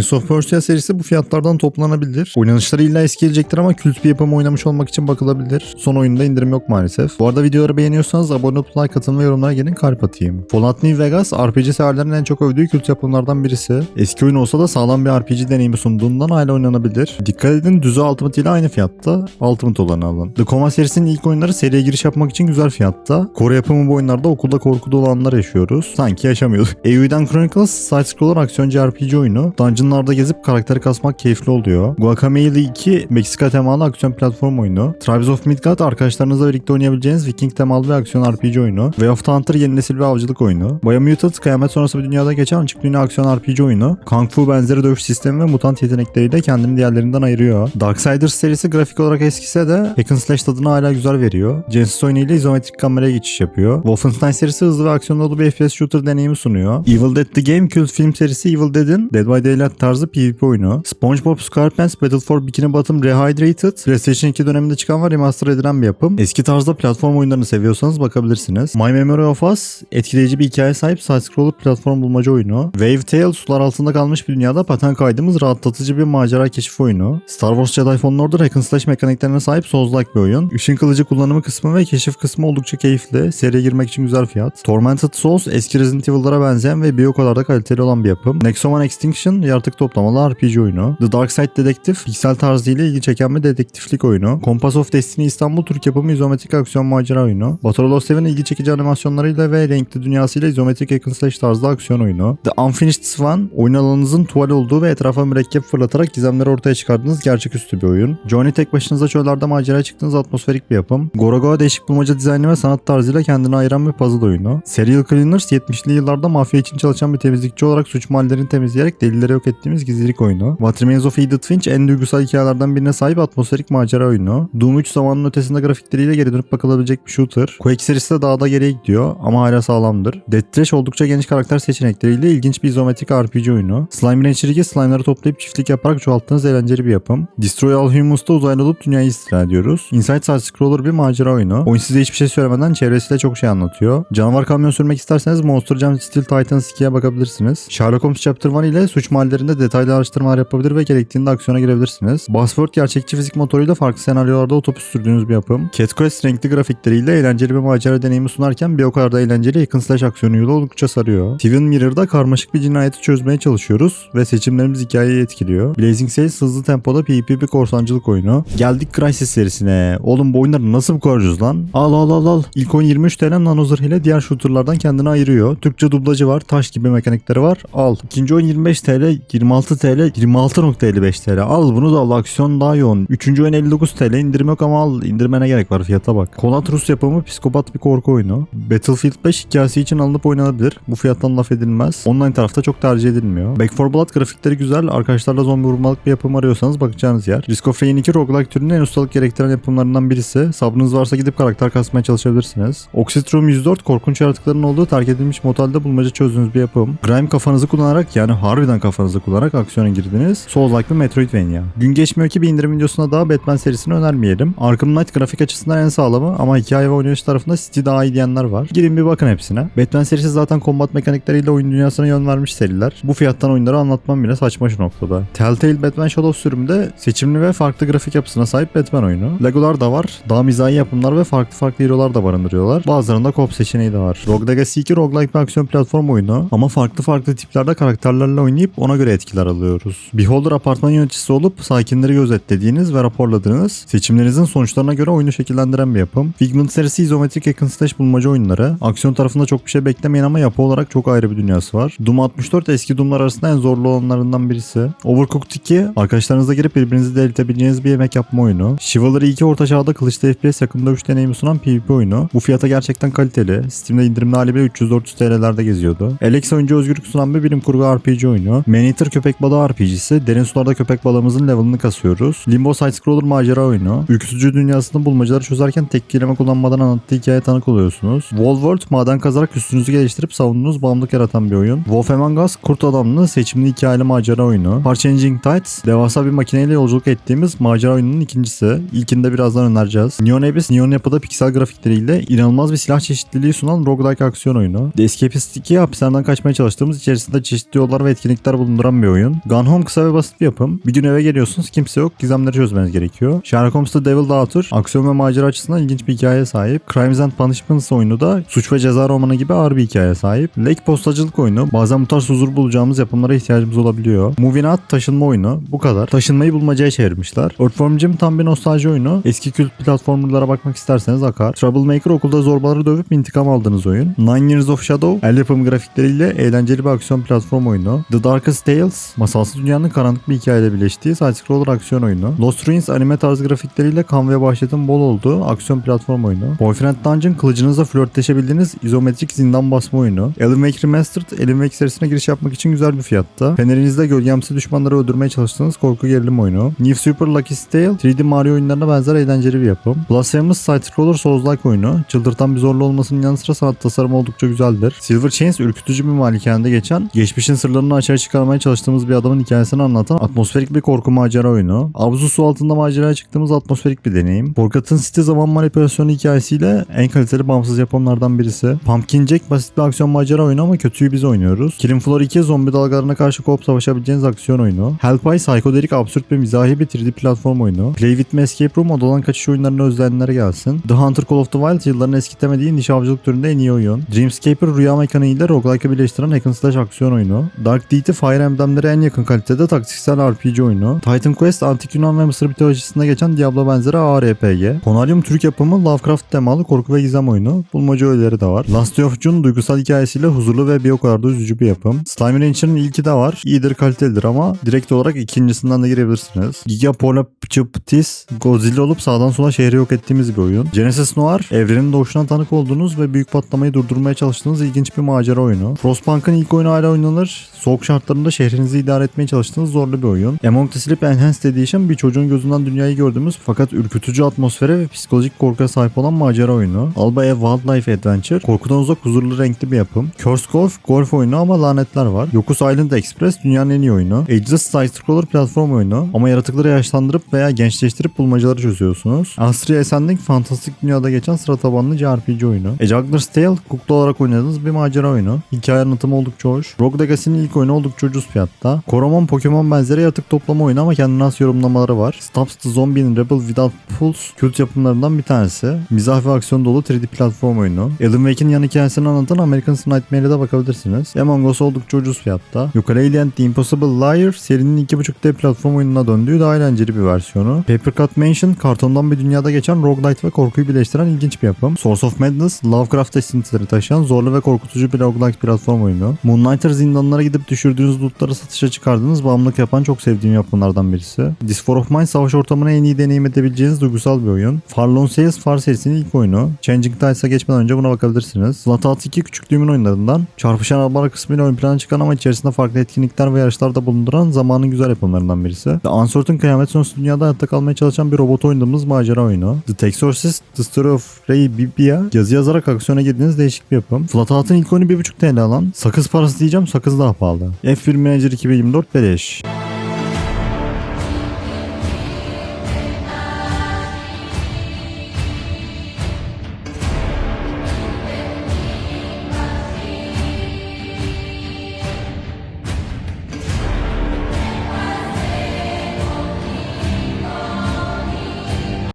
Prince of Persia serisi bu fiyatlardan toplanabilir. Oynanışları illa eski gelecektir ama kült bir yapım oynamış olmak için bakılabilir. Son oyunda indirim yok maalesef. Bu arada videoları beğeniyorsanız abone olup like atın ve yorumlara gelin kalp atayım. Fallout New Vegas RPG severlerin en çok övdüğü kült yapımlardan birisi. Eski oyun olsa da sağlam bir RPG deneyimi sunduğundan hala oynanabilir. Dikkat edin düzü Ultimate ile aynı fiyatta. Ultimate olanı alın. The Coma serisinin ilk oyunları seriye giriş yapmak için güzel fiyatta. Kore yapımı bu oyunlarda okulda korku dolu anlar yaşıyoruz. Sanki yaşamıyorduk. AOE'den Chronicles side-scroller aksiyoncu RPG oyunu. Dungeonlarda gezip karakteri kasmak keyifli oluyor. Guacamelee 2 Meksika temalı aksiyon platform oyunu. Tribes of Midgard arkadaşlarınızla birlikte oynayabileceğiniz Viking temalı bir aksiyon RPG oyunu. Way of the Hunter yeni nesil bir avcılık oyunu. Biomutant kıyamet sonrası bir dünyada geçen açık dünya aksiyon RPG oyunu. Kung Fu benzeri dövüş sistemi ve mutant yetenekleriyle kendini diğerlerinden ayırıyor. Darksiders serisi grafik olarak eskise de hack and slash tadını hala güzel veriyor. Genesis oyunu ile izometrik kameraya geçiş yapıyor. Wolfenstein serisi hızlı ve aksiyon dolu bir FPS shooter deneyimi sunuyor. Evil Dead The Game kült film serisi Evil Dead'in Dead by Daylight tarzı PvP oyunu. SpongeBob SquarePants Battle for Bikini Bottom Rehydrated PlayStation 2 döneminde çıkan ve remaster edilen bir yapım. Eski tarzda platform oyunlarını seviyorsanız bakabilirsiniz. My Memory of Us etkileyici bir hikaye sahip side-scroller platform bulmaca oyunu. Wave Tale sular altında kalmış bir dünyada paten kaydımız rahatlatıcı bir macera keşif oyunu. Star Wars Jedi Fallen Order hack and slash mekaniklerine sahip Souls-like bir oyun. Işın kılıcı kullanımı kısmı ve keşif kısmı oldukça keyifli. Seriye girmek için güzel fiyat. Tormented Souls eski Resident Evil'lara benzeyen ve bir o kadar da kaliteli olan bir yapım. Nexoman Extinction yaratık toplamalı RPG oyunu. The Dark Side Detective piksel tarzıyla ilgi çeken bir dedektiflik oyunu. Compass of Destiny İstanbul Türk yapımı izometrik aksiyon macera oyunu. Battle of Seven ilgi çekici animasyonlarıyla ve renkli dünyasıyla izometrik hack slash tarzda aksiyon oyunu. The Unfinished Swan oyun alanınızın tuval olduğu ve etrafa mürekkep fırlatarak gizemleri ortaya çıkardığınız gerçeküstü bir oyun. Johnny tek başınıza çöllerde maceraya çıktığınız atmosferik bir yapım. Gorogoa değişik bulmaca dizaynı ve sanat tarzıyla kendini ayıran bir puzzle oyunu. Serial Cleaners 70'li yıllarda mafya için çalışan bir temizlikçi olarak suç mahallerini temizleyerek delilleri yok ettiğimiz gizlilik oyunu. What Remains of Edith Finch en duygusal hikayelerden birine sahip atmosferik macera oyunu. Doom 3 zamanın ötesinde grafikleriyle geri dönüp bakılabilecek bir shooter. Quake serisi de daha da geriye gidiyor ama hala sağlamdır. Death Trash oldukça geniş karakter seçenekleriyle ilginç bir izometrik RPG oyunu. Slime Rancher 2 slime'ları toplayıp çiftlik yaparak çoğalttığınız eğlenceli bir yapım. Destroy All Humans'ta uzaylı olup dünyayı istila ediyoruz. Inside Side Scroller bir macera oyunu. Oyun size hiçbir şey söylemeden çevresiyle çok şey anlatıyor. Canavar kamyon sürmek isterseniz Monster Jam Steel Titans 2'ye bakabilirsiniz. Sherlock Holmes Chapter 1 ile suç mahallelerinde detaylı araştırmalar yapabilir ve gerektiğinde aksiyona girebilirsiniz. Buzzword gerçekçi fizik motoruyla farklı senaryolarda otobüs sürdüğünüz bir yapım. Cat Quest renkli grafikleriyle eğlenceli bir macera deneyimi sunarken bir o kadar da eğlenceli yakın slash aksiyonuyla oldukça sarıyor. Steven Mirror'da karmaşık bir cinayeti çözmeye çalışıyoruz ve seçimlerimiz hikayeyi etkiliyor. Blazing Sails hızlı tempoda PvP bir korsancılık oyunu. Geldik Crysis serisine. Oğlum bu oyunlar nasıl bu kadar ucuz lan? Al al al al. İlk oyun 23 TL nano zırh ile diğer shooterlardan kendini ayırıyor. Türkçe dublajı var. Taş gibi mekanikleri var. Al. İkinci oyun 25 TL, 26 TL, 26.55 TL. Al bunu da al. Aksiyon daha yoğun. Üçüncü oyun 59 TL. İndirim yok ama al. İndirmene gerek var. Fiyata bak. Kolat Rus yapımı psikopat bir korku oyunu. Battlefield 5 hikayesi için alınıp oynanabilir. Bu fiyattan laf edilmez. Online tarafta çok tercih edilmiyor. Back 4 Blood grafikleri güzel. Arkadaşlarla zombi vurmalık bir yapım arıyorsanız bakacağınız yer. Risk of Rain 2 roguelike türünün en ustalık gerektiren yapımlarından birisi. Sabrınız varsa gidip karakter kasmaya çalışabilirsiniz. Oxid Room 104 korkunç yaratıkların olduğu terk edilmiş motelde bulmaca çözdüğünüz bir yapım. Grime kafanızı kullanarak yani harbiden kafanızı kullanarak aksiyona girdiniz. Souls-like bir Metroidvania. Gün geçmiyor ki bir indirim videosuna daha Batman serisini önermeyelim. Arkham Knight grafik açısından en sağlamı ama hikaye ve oynanış tarafında City daha iyi diyenler var. Girin bir bakın hepsine. Batman serisi zaten kombat mekanikleriyle oyun dünyasına yön vermiş seriler. Bu fiyattan oyunları anlatmam bile saçma şu noktada. Telltale Batman Shadow sürümde seçimli ve farklı grafik yapısına sahip Batman oyunu. Legolar da var. Daha mizahi yapımlar ve farklı farklı hero'lar da barındırıyorlar. Bazılarında co seçeneği de var. Rogue Legacy 2 roguelike bir aksiyon platform oyunu ama farklı farklı tiplerde karakterlerle oynayıp ona göre etkiler alıyoruz. Beholder apartman yöneticisi olup sakinleri gözetlediğiniz ve raporladığınız seçimlerinizin sonuçlarına göre oyunu şekillendiren bir yapım. Figment serisi izometrik and slash bulmaca oyunları. Aksiyon tarafında çok bir şey beklemeyin ama yapı olarak çok ayrı bir dünyası var. Doom 64 eski Doom'lar arasında en zorlu olanlarından birisi. Overcooked 2 arkadaşlarınızla girip birbirinizi delirtebileceğiniz bir yemek yapma oyunu. Chivalry 2 orta çağda kılıçlı FPS yakın dövüş deneyimi sunan PvP oyunu. Bu fiyata gerçekten kaliteli. Steam'de indirimli hali bile 300-400 TL'lerde geziyordu. Alex oyuncu özgürlük sunan bir bilim kurgu RPG oyunu. Maneater köpek balığı RPG'si. Derin sularda köpek balığımızın level'ını kasıyoruz. Limbo side-scroller macera oyunu. Ürkütücü dünyasında bulmacaları çözerken tek kelime kullanmadan anlattığı hikaye tanık oluyorsunuz. Wallworld maden kazarak üstünüzü geliştirip savunduğunuz bağımlılık yaratan bir oyun. Wolf Among Us kurt adamlı seçimli hikayeli macera oyunu. Par Changing Tides devasa bir makineyle yolculuk ettiğimiz macera oyununun ikincisi. İlkinde birazdan önereceğiz. Neon Abyss neon yapıda piksel grafikleriyle inanılmaz bir silah çeşitliliği sunan roguelike aksiyon oyunu. The Escapist 2 hapishaneden kaçmaya çalıştığımız içerisinde çeşitli yollar ve etkinlikler bulunduran barındıran bir oyun. Gone Home kısa ve basit bir yapım. Bir gün eve geliyorsunuz kimse yok gizemleri çözmeniz gerekiyor. Sherlock Holmes The Devil Daughter aksiyon ve macera açısından ilginç bir hikayeye sahip. Crimes and Punishments oyunu da suç ve ceza romanı gibi ağır bir hikayeye sahip. Lake postacılık oyunu bazen bu tarz huzur bulacağımız yapımlara ihtiyacımız olabiliyor. Moving Out taşınma oyunu bu kadar. Taşınmayı bulmacaya çevirmişler. Earthworm Jim tam bir nostalji oyunu. Eski kült platformlara bakmak isterseniz akar. Troublemaker okulda zorbaları dövüp intikam aldığınız oyun. Nine Years of Shadow el yapımı grafikleriyle eğlenceli bir aksiyon platform oyunu. The Darkest Tales masalsı dünyanın karanlık bir hikayeyle birleştiği side-scroller aksiyon oyunu. Lost Ruins anime tarzı grafikleriyle kan ve vahşetin bol olduğu aksiyon platform oyunu. Boyfriend Dungeon kılıcınızla flörtleşebildiğiniz izometrik zindan basma oyunu. Alan Wake Remastered, Alan Wake serisine giriş yapmak için güzel bir fiyatta. Fenerinizde gölgemsi düşmanları öldürmeye çalıştığınız korku gerilim oyunu. New Super Lucky Tale 3D Mario oyunlarına benzer eğlenceli bir yapım. Blasphemous Side-Scroller Souls-like oyunu. Çıldırtan bir zorlu olmasının yanı sıra sanat tasarımı oldukça güzeldir. Silver Chains ürkütücü bir malikanede geçen, geçmişin sırlarını açığa çıkarmaya çalıştığımız bir adamın hikayesini anlatan atmosferik bir korku macera oyunu. Abuzu su altında maceraya çıktığımız atmosferik bir deneyim. Forgotten City zaman manipülasyonu hikayesiyle en kaliteli bağımsız yapımlardan birisi. Pumpkin Jack basit bir aksiyon macera oyunu ama kötüyü biz oynuyoruz. Killing Floor 2 zombi dalgalarına karşı koop savaşabileceğiniz aksiyon oyunu. Hellpie psikodelik absürt ve mizahi bir 3D platform oyunu. Play With Me Escape Room odadan kaçış oyunlarına özleyenlere gelsin. The Hunter Call of the Wild yılların eskitemediği niş avcılık türünde en iyi oyun. Dreamscaper rüya mekaniği ile roguelike'ı birleştiren hack and slash aksiyon oyunu. Dark Deed'i Fire Emblem'lere en yakın kalitede taktiksel RPG oyunu. Titan Quest antik Yunan ve Mısır mitolojisinde geçen Diablo benzeri ARPG. Konarium Türk yapımı Lovecraft temalı korku ve gizem oyunu. Bulmaca öğeleri de var. Last of June duygusal hikayesiyle huzurlu ve bir o kadar da üzücü bir yapım. Slime Rancher'ın ilki de var. İyidir kalitelidir ama direkt olarak ikincisinden de girebilirsiniz. Giga Polapchiptis Godzilla olup sağdan sola şehri yok ettiğimiz bir oyun. Genesis Noir evrenin doğuşuna tanık olduğunuz ve büyük patlamayı durdurmaya çalıştığınız ilginç bir macera oyunu. Frostpunk'ın ilk oyunu hala oynanır. Soğuk şartlarında şehrinizi idare etmeye çalıştığınız zorlu bir oyun. Among the Sleep Enhanced Edition bir çocuğun gözünden dünyayı gördüğümüz fakat ürkütücü atmosfere ve psikolojik korkuya sahip olan macera oyunu. Alba A Wildlife Adventure korkudan uzak huzurlu renkli bir yapım. Curse Golf golf oyunu ama lanetler var. Yokus Island Express dünyanın en iyi oyunu. Ageless Side-Scroller platform oyunu ama yaratıkları yaşlandırıp veya gençleştirip bulmacaları çözüyorsunuz. Astria Ascending fantastik dünyada geçen sıra tabanlı JRPG oyunu. A Juggler's Tale kukla olarak oynadığınız bir macera oyunu. Hikaye anlatımı oldukça hoş. Rogue Legacy'nin ilk oyunu oldukça ucuz fiyatta. Koromon Pokemon benzeri yaratık toplama oyunu ama kendine has yorumlamaları var. Stops the Zombie in Rebel Without Pulse kült yapımlarından bir tanesi. Mizah ve aksiyon dolu 3D platform oyunu. Alan Wake'in yan hikayesini anlatan American Nightmare'e de bakabilirsiniz. Among Us oldukça ucuz fiyatta. Yooka-Laylee and the Impossible Liar serinin 2.5D platform oyununa döndüğü daha eğlenceli bir versiyonu. Paper Cut Mansion kartondan bir dünyada geçen roguelite ve korkuyu birleştiren ilginç bir yapım. Source of Madness, Lovecraft esintileri taşıyan zorlu ve korkutucu bir roguelike platform oyunu. Moonlighter zindanlara gidip düşürdüğünüz lootları satışa çıkardığınız bağımlılık yapan çok sevdiğim yapımlardan birisi. This War of Mine savaş ortamına en iyi deneyim edebileceğiniz duygusal bir oyun. Farlon Sales Far serisinin ilk oyunu. Changing Tides'a geçmeden önce buna bakabilirsiniz. Slatout 2 küçüklüğümün oyunlarından. Çarpışan arabalar kısmıyla ön plana çıkan ama içerisinde farklı etkinlikler ve yarışlar da bulunduran zamanın güzel yapımlarından birisi. The Uncertain kıyamet sonrası dünyada hayatta kalmaya çalışan bir robot oynadığımız macera oyunu. The Texorcist, The Story of Ray Bibia yazı yazarak aksiyona girdiğiniz değişik bir yapım. Flatout ilk oyunu 1.5 TL alan. Sakız parası diyeceğim sakız daha pahalı. F1 Manager 2024 beleş.